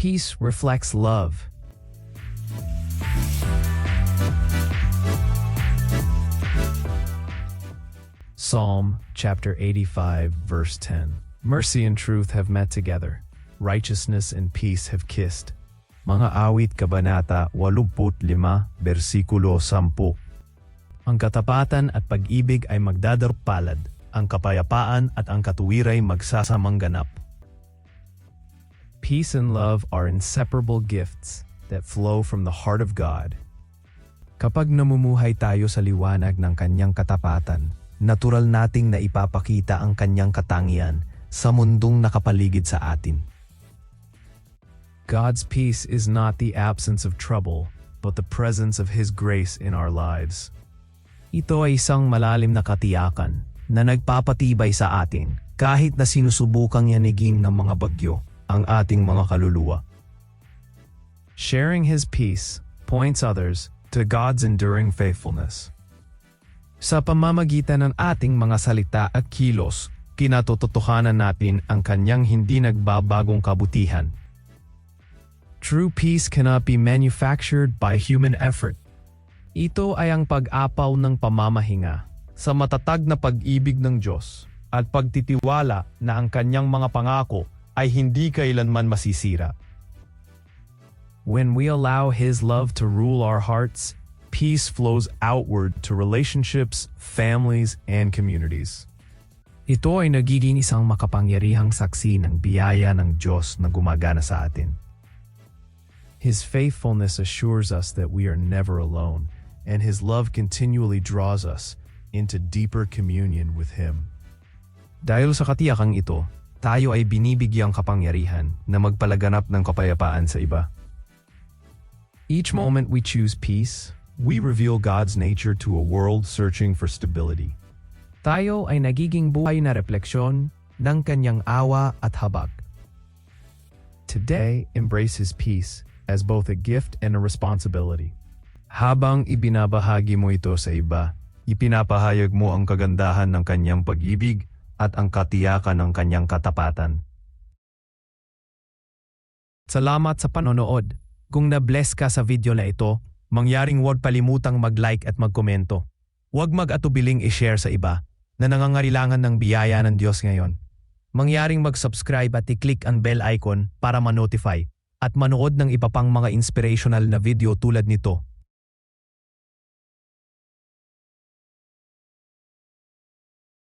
Peace reflects love. Psalm chapter 85 verse 10. Mercy and truth have met together. Righteousness and peace have kissed. Mga awit kabanata 85, bersikulo 10. Ang katapatan at pag-ibig ay magdadarupalad. Ang kapayapaan at ang katuwiray magsasamang ganap. Peace and love are inseparable gifts that flow from the heart of God. Kapag namumuhay tayo sa liwanag ng kanyang katapatan, natural nating na ipapakita ang kanyang katangian sa mundong nakapaligid sa atin. God's peace is not the absence of trouble, but the presence of His grace in our lives. Ito ay isang malalim na katiyakan na nagpapatibay sa atin kahit na sinusubukang yanigin ng mga bagyo ang ating mga kaluluwa. Sharing His peace points others to God's enduring faithfulness. Sa pamamagitan ng ating mga salita at kilos, kinatototohanan natin ang kanyang hindi nagbabagong kabutihan. True peace cannot be manufactured by human effort. Ito ay ang pag-apaw ng pamamahinga sa matatag na pag-ibig ng Diyos at pagtitiwala na ang kanyang mga pangako ay hindi kailanman masisira. When we allow His love to rule our hearts, peace flows outward to relationships, families, and communities. Ito ay nagiging isang makapangyarihang saksi ng biyaya ng Diyos na gumagana sa atin. His faithfulness assures us that we are never alone, and His love continually draws us into deeper communion with Him. Dahil sa katiyakang ito, tayo ay binibigyang kapangyarihan na magpalaganap ng kapayapaan sa iba. Each moment we choose peace, We reveal God's nature to a world searching for stability. tayo ay nagiging buhay na refleksyon ng kanyang awa at habag. Today, embrace His peace as both a gift and a responsibility. Habang ibinabahagi mo ito sa iba, ipinapahayag mo ang kagandahan ng kanyang pag-ibig at ang katiyakan ng kanyang katapatan. Salamat sa panonood. Kung na-bless ka sa video na ito, mangyaring huwag palimutang mag-like at magkomento. Huwag mag-atubiling i-share sa iba na nangangailangan ng biyaya ng Diyos ngayon. Mangyaring mag-subscribe at i-click ang bell icon para ma-notify at manood ng iba pang mga inspirational na video tulad nito